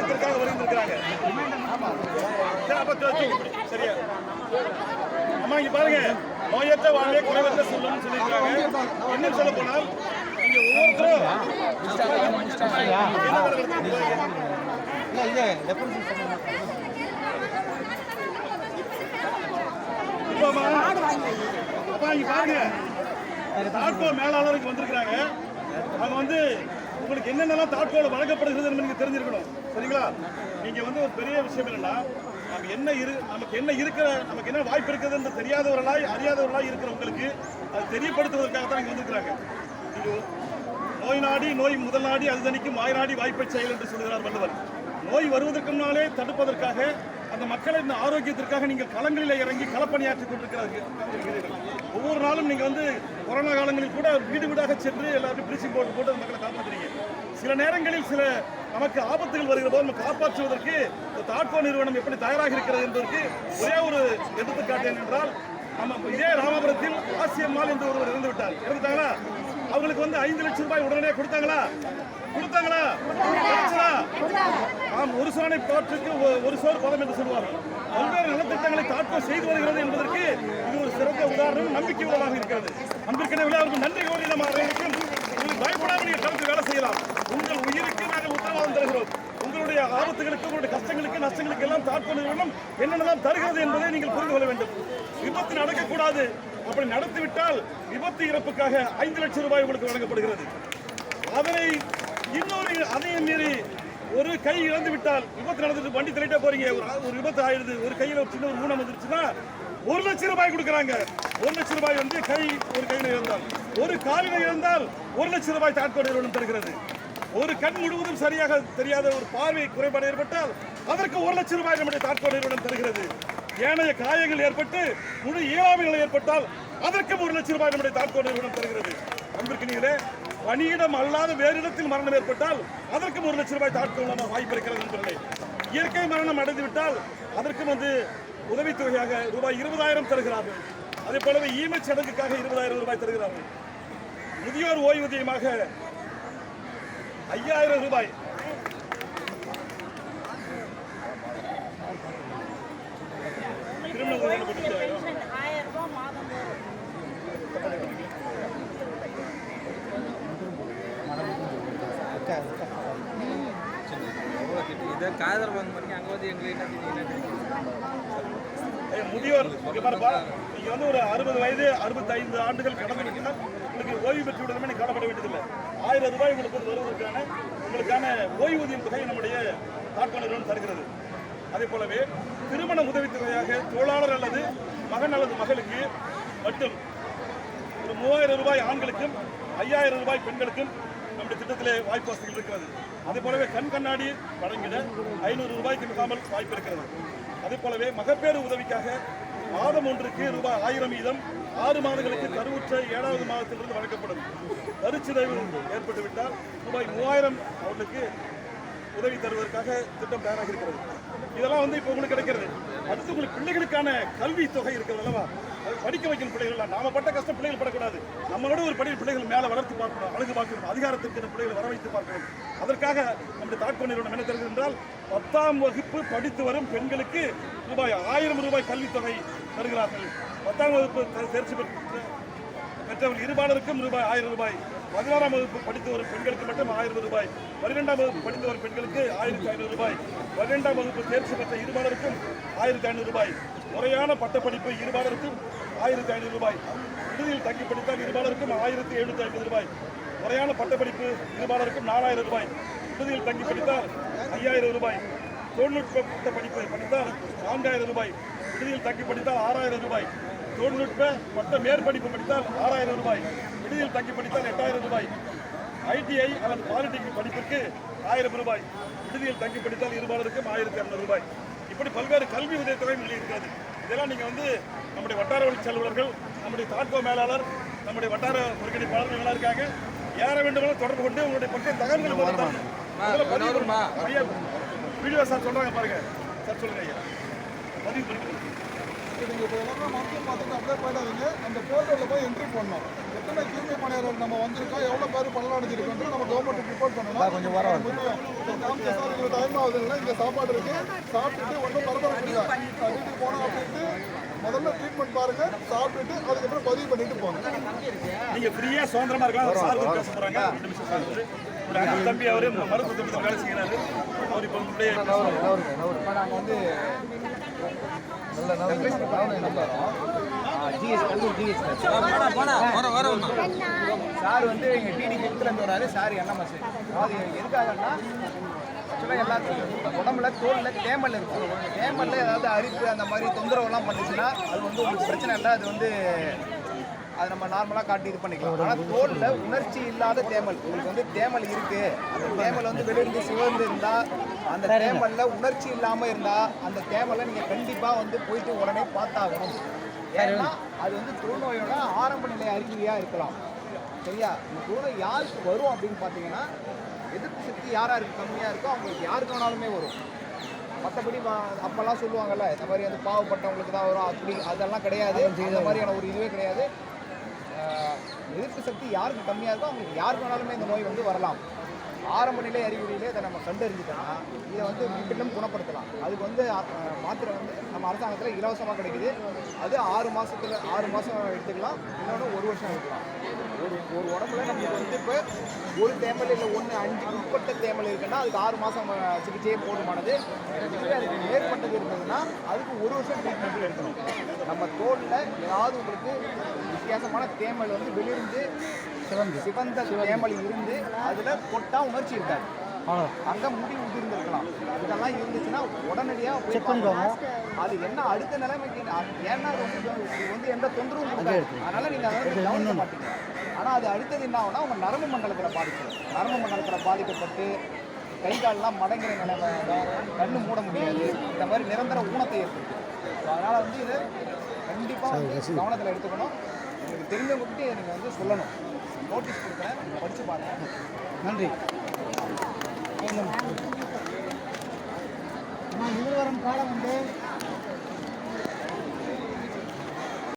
ஆரோக்கியத்திற்காக வருகின்றிருக்கிறாங்க. சரியா? அம்மா இங்க பாருங்க. நோயற்ற வாழ்வே குறைவற்ற செல்வம்னு சொல்லியிருக்காங்க. இன்னும் சொல்ல போனால் நீங்க ஒவ்வொருத்தரும் என்ன பாருங்க. இங்க மேலாளருக்கு வந்திருக்கிறாங்க. அவங்க வந்து உங்களுக்கு என்னென்னலாம் தாட்கோல வழங்கப்படுகிறது என்பது தெரிஞ்சிருக்கணும். சரிங்களா? நீங்கள் வந்து ஒரு பெரிய விஷயம் என்னன்னா நம்ம என்ன இரு நமக்கு என்ன இருக்கிற நமக்கு என்ன வாய்ப்பு இருக்குது என்று தெரியாதவர்களாய் அறியாதவர்களாய் இருக்கிற உங்களுக்கு அது தெரியப்படுத்துவதற்காக தான் இங்க வந்திருக்கிறாங்க. நீங்கள் நோய் நாடி நோய் முதல் நாடி அது தனிக்கு மாய் நாடி வாய்ப்பை செயல் என்று சொல்கிறார் வள்ளுவர். நோய் வருவதற்கு முன்னாலே தடுப்பதற்காக அந்த மக்களின் ஆரோக்கியத்திற்காக நீங்கள் களங்களில் இறங்கி களப்பணியாற்றிக் கொண்டிருக்கிறார்கள். ஒவ்வொரு நாளும் நீங்கள் வந்து கொரோனா காலங்களில் கூட வீடு வீடாக சென்று எல்லாரும் ப்ளீச்சிங் போட்டு போட்டு அந்த மக்களை காப்பாற்றுறீங்க சில நேரங்களில் சில நமக்கு ஆபத்துகள் வருகிற போது நம்ம காப்பாற்றுவதற்கு இந்த தாட்கோ நிறுவனம் எப்படி தயாராக இருக்கிறது என்பதற்கு ஒரே ஒரு எடுத்துக்காட்டு என்றால் இதே ராமபுரத்தில் ஆசியம்மாள் என்று ஒருவர் இறந்து விட்டார். இறந்துட்டாங்களா? அவங்களுக்கு வந்து ஐந்து லட்சம் ரூபாய் உடனே கொடுத்தாங்களா? கொடுத்தாங்களா? ஆம் ஒரு சாணை பாட்டுக்கு ஒரு சோர் பதம் என்று சொல்வார்கள் பல்வேறு நலத்திட்டங்களை தாக்கம் செய்து வருகிறது என்பதற்கு இது ஒரு சிறந்த உதாரணம். நம்பிக்கை உள்ளதாக இருக்கிறது. அன்பிற்கிடையே அவருக்கு நன்றி கோரி நம்ம அனைவருக்கும் உங்களுக்கு பயப்படாமல் நீங்கள் கலந்து வேலை செய்யலாம். உங்கள் உயிருக்கு நாங்கள் உத்தரவாதம் தருகிறோம். உங்களுடைய ஆபத்துகளுக்கு உங்களுடைய கஷ்டங்களுக்கு நஷ்டங்களுக்கு எல்லாம் தாட்கோ நிறுவனம் என்னென்னலாம் தருகிறது என்பதை நீங்கள் புரிந்து கொள்ள வேண்டும். விபத்து நடக்கக்கூடாது. அப்படி நடத்திவிட்டால் விபத்து இறப்புக்காக ஐந்து லட்சம் ரூபாய் உங்களுக்கு வழங்கப்படுகிறது. அதனை இன்னொரு அதையும் மீறி ஒரு கை இழந்து விட்டால் விபத்து நடந்துட்டு வண்டி தள்ளிட்டே போறீங்க. ஒரு ஒரு விபத்து ஆயிடுது. ஒரு கையில் ஒரு சின்ன ஒரு ஊனம் வந்துருச்சுன்னா ஒரு லட்சம் ரூபாய் கொடுக்குறாங்க. ஒரு லட்சம் ரூபாய் வந்து கை ஒரு கையில இழந்தால். ஒரு காலில் இழந்தால் ஒரு லட்சம் ரூபாய் தாட்கோ நிறுவனம் தருகிறது. ஒரு கண் முழுவதும் சரியாக தெரியாத ஒரு பார்வை குறைபாடு ஏற்பட்டால் அதற்கு ஒரு லட்சம் ரூபாய் நம்முடைய தாட்கோ நிறுவனம் தருகிறது. ஏனைய காயங்கள் ஏற்பட்டு முழு இயலாமைகள் ஏற்பட்டால் அதற்கும் ஒரு லட்சம் ரூபாய் நம்முடைய தாட்கோ நிறுவனம் தருகிறது. அன்பிற்கினீங்களே பணியிடம் அல்லாத வேறு இடத்தில் மரணம் ஏற்பட்டால் அதற்கும் ஒரு லட்சம் ரூபாய் தாட்கோ மூலமாக வாய்ப்பு இருக்கிறது நண்பர்களே. இயற்கை மரணம் அடைந்துவிட்டால் அதற்கும் வந்து உதவித்தொகையாக ரூபாய் இருபதாயிரம் தருகிறார்கள். அதே போலவே ஈமச் சடங்குக்காக இருபதாயிரம் ரூபாய் தருகிறார்கள். முதியோர் ஓய்வூதியமாக ஐயாயிரம் ரூபாய் திருமண உதவி கொடுத்து பென்ஷன் ஆயிரம் ரூபாய் மாதம் வரும் இதை காதல் வாங்க பண்ணி அங்கே வந்து எங்களுக்கு முதியோர் இங்க பாருப்பா. நீங்க வந்து ஒரு அறுபது வயது அறுபத்தைந்து ஆண்டுகள் கடந்துட்டீங்கன்னா உங்களுக்கு ஓய்வு பெற்று விடுறமே காணப்பட கவலைப்பட வேண்டியதில்லை. ஆயிரம் ரூபாய் உங்களுக்கு வருவதற்கான உங்களுக்கான ஓய்வூதியம் தொகை நம்முடைய தாட்கோ நிறுவனம் தருகிறது. அதே போலவே திருமண உதவித்தொகையாக தொழிலாளர் அல்லது மகன் அல்லது மகளுக்கு மட்டும் ஒரு மூவாயிரம் ரூபாய் ஆண்களுக்கும் ஐயாயிரம் ரூபாய் பெண்களுக்கும் நம்முடைய திட்டத்திலே வாய்ப்பு வசதிகள் இருக்கிறது. அதே போலவே கண் கண்ணாடி வழங்கிட ஐநூறு ரூபாய்க்கு மிகாமல் வாய்ப்பு இருக்கிறது. அதே போலவே மகப்பேறு உதவிக்காக மாதம் ஒன்றுக்கு ரூபாய் ஆயிரம் வீதம் ஆறு மாதங்களுக்கு கருவுற்ற ஏழாவது மாதத்திலிருந்து வழங்கப்படும். கருச்சிதைவு ஏற்பட்டுவிட்டால் ரூபாய் மூவாயிரம் அவர்களுக்கு உதவி தருவதற்காக திட்டம் தயாராக இருக்கிறது இதெல்லாம் வந்து இப்போ உங்களுக்கு கிடைக்கிறது. அடுத்து உங்களுக்கு பிள்ளைகளுக்கான கல்வி தொகை இருக்கிறது அல்லவா? அது படிக்க வைக்கணும் பிள்ளைகள் நாம பட்ட கஷ்டம் பிள்ளைகள் படக்கூடாது. நம்மளோட ஒரு படி பிள்ளைகள் மேலே வளர்த்து பார்க்கணும் அழகு பார்க்கணும் அதிகாரத்திற்கு இந்த பிள்ளைகளை வர வைத்து பார்க்கணும். அதற்காக நம்முடைய தாட்கோ நிறுவனம் என்ன தருகிறது என்றால் பத்தாம் வகுப்பு படித்து வரும் பெண்களுக்கு ரூபாய் ஆயிரம் ரூபாய் கல்வித்தொகை தருகிறார்கள். பத்தாம் வகுப்பு தேர்ச்சி பெற்ற பெற்றவர்கள் இருபாலருக்கும் ரூபாய் ஆயிரம் ரூபாய். பதினாறாம் வகுப்பு படித்த ஒரு பெண்களுக்கு மட்டும் ஆயிரம் ரூபாய். பன்னிரெண்டாம் வகுப்பு படித்த ஒரு பெண்களுக்கு ஆயிரத்தி ஐநூறு ரூபாய். பன்னிரெண்டாம் வகுப்பு தேர்ச்சி பெற்ற இருபாலருக்கும் ஆயிரத்தி ஐநூறு ரூபாய். முறையான பட்டப்படிப்பு இருபாலருக்கும் ஆயிரத்தி ஐநூறு ரூபாய். விடுதியில் தங்கி படித்தால் இருபாலருக்கும் ஆயிரத்தி எழுநூத்தி ஐம்பது ரூபாய். முறையான பட்டப்படிப்பு இருபாலருக்கும் நாலாயிரம் ரூபாய். விடுதியில் தங்கி படித்தால் ஐயாயிரம் ரூபாய். தொழில்நுட்ப பட்ட படிப்பை படித்தால் நான்காயிரம் ரூபாய். விடுதியில் தங்கி படித்தால் ஆறாயிரம் ரூபாய். தொழில்நுட்ப பட்ட மேற்படிப்பு படித்தால் ஆறாயிரம் ரூபாய் விடுதியில் தங்கி படித்தால் எட்டாயிரம் ரூபாய். ஐடிஐ அல்லது பாலிடெக்னிக் படிப்பிற்கு ஆயிரம் ரூபாய் விடுதியில் தங்கி படித்தால் இருபாலருக்கும் ஆயிரத்தி இரநூறு ரூபாய். இப்படி பல்வேறு கல்வி உதவித்தொகையும் வெளியிருக்கிறது இதெல்லாம் நீங்கள் வந்து நம்முடைய வட்டார வழி செல்வர்கள் நம்முடைய தாட்கோ மேலாளர் நம்முடைய வட்டார ஒருங்கிணைப்பாளர் இவங்களாம் இருக்காங்க. யார வேண்டுமானாலும் தொடர்பு கொண்டு உங்களுடைய பக்க தகவல்கள். ஐயா வீடியோ சார் சொல்றாங்க பாருங்க. சார் சொல்லுங்க ஐயா. பதிவு பண்ணி இப்போ நீங்கள் இப்போ எல்லாரும் மருத்துவம் பார்த்துட்டு அப்ளை பண்ணாதீங்க அந்த போர்ட்டலில் போய் என்ட்ரி பண்ணணும் எத்தனை தூய்மை பணியாளர் நம்ம வந்திருக்கோம் எவ்வளோ பேர் பலன் அடைஞ்சிருக்கோம் நம்ம கவர்மெண்ட் ரிப்போர்ட் பண்ணணும். கொஞ்சம் வர காமிச்ச சார் எங்களுக்கு டைம் ஆகுதுல்ல இங்கே சாப்பாடு இருக்கு. சாப்பிட்டுட்டு ஒன்றும் பரபரப்பில்லை வீட்டுக்கு போனோம் அப்படின்ட்டு முதல்ல ட்ரீட்மெண்ட் பாருங்க. சாப்பிட்டுட்டு அதுக்கப்புறம் பதிவு பண்ணிட்டு போங்க. நீங்க ஃப்ரீயா சுதந்திரமா இருக்கலாம். சார் பேச போறாங்க. ரெண்டு நிமிஷம் சார் தம்பி அவரு மருத்துவ வேலை செய்கிறாரு. அவர் இப்போ நாங்கள் வந்து சார் வந்து எங்கள் டிடி ஹெல்த்லேருந்து வராரு. சார் என்எம்எஸ் அது எதுக்காகன்னா ஆக்சுவலாக எல்லாத்துக்கும் உடம்புல தோலில் தேமல் இருக்கும் தேமலில் ஏதாவது அரிப்பு அந்த மாதிரி தொந்தரவுலாம் பண்ணுச்சுன்னா அது வந்து உங்களுக்கு பிரச்சனை இல்லை. அது வந்து அது நம்ம நார்மலாக காட்டி இது பண்ணிக்கலாம். ஆனால் தோலில் உணர்ச்சி இல்லாத தேமல். உங்களுக்கு வந்து தேமல் இருக்குது அந்த தேமல் வந்து வெளியிருந்து சிவந்து இருந்தால் அந்த தேமலில் உணர்ச்சி இல்லாமல் இருந்தால் அந்த தேமலை நீங்கள் கண்டிப்பாக வந்து போயிட்டு உடனே பார்த்தாகணும். ஏன்னா அது வந்து தொழுநோயோட ஆரம்ப நிலை அறிகுறியாக இருக்கலாம். சரியா? இந்த தொழுநோய் யாருக்கு வரும் அப்படின்னு பார்த்தீங்கன்னா எதிர்ப்பு சக்தி யார் யாருக்கு கம்மியாக இருக்கோ அவங்களுக்கு யாருக்கு வேணாலுமே வரும். மற்றபடி அப்போல்லாம் சொல்லுவாங்கல்ல இந்த மாதிரி வந்து பாவப்பட்டவங்களுக்கு தான் வரும் அப்படி அதெல்லாம் கிடையாது. அந்த மாதிரியான ஒரு இதுவே கிடையாது. எதிர்ப்பு சக்தி யாருக்கு கம்மியாக இருக்கோ அவங்களுக்கு யாருக்கு வேணாலுமே இந்த நோய் வந்து வரலாம். ஆரம்ப நிலை அறிகுறியிலே அதை நம்ம கண்டறிஞ்சிட்டோம்னா இதை வந்து முற்றிலும் குணப்படுத்தலாம். அதுக்கு வந்து மாத்திரை வந்து நம்ம அரசாங்கத்தில் இலவசமாக கிடைக்குது. அது ஆறு மாதத்தில் ஆறு மாதம் எடுத்துக்கலாம். இன்னொன்று ஒரு வருஷம் எடுக்கலாம். ஒரு ஒரு உடம்புல நமக்கு வந்து இப்போ ஒரு தேமல் இல்லை ஒன்று அஞ்சு உட்பட்ட தேமல் இருக்குன்னா அதுக்கு ஆறு மாதம் சிகிச்சையே போதுமானது. இதுவே அதுக்கு மேற்பட்டது இருந்ததுன்னா அதுக்கு ஒரு வருஷம் ட்ரீட்மெண்ட் எடுக்கணும். நம்ம தோலில் ஏதாவது உங்களுக்கு வித்தியாசமான தேமல் வந்து வெளியிருந்து சிவந்த. தேமல் இருந்து அதில் கொட்டா உணர்ச்சி இருக்காது. அங்கே முடி உதிர்ந்திருக்கலாம். இதெல்லாம் இருந்துச்சுன்னா உடனடியாக போய் பார்க்கணும். அது என்ன அடுத்த நிலைமைக்கு ஏன்னா வந்து எந்த தொந்தரவும் அதனால நீங்கள் அதை கவனிக்க மாட்டீங்க. ஆனால் அது அடுத்தது என்ன ஆகும்னா உங்கள் நரம்பு மண்டலத்தில் பாதிக்கும். நரம்பு மண்டலத்தில் பாதிக்கப்பட்டு கை கால்லாம் மடங்குற நிலைமை. கண்ணு மூட முடியாது. இந்த மாதிரி நிரந்தர ஊனத்தை ஏற்படுத்தும். ஸோ அதனால் வந்து இது கண்டிப்பாக வந்து கவனத்தில் எடுத்துக்கணும். உங்களுக்கு தெரிஞ்சவங்ககிட்ட நீங்கள் வந்து சொல்லணும். நோட்டீஸ் கொடுக்குறேன். படித்து பாருங்கள் நன்றி. எதிர்வரும் காலம் வந்து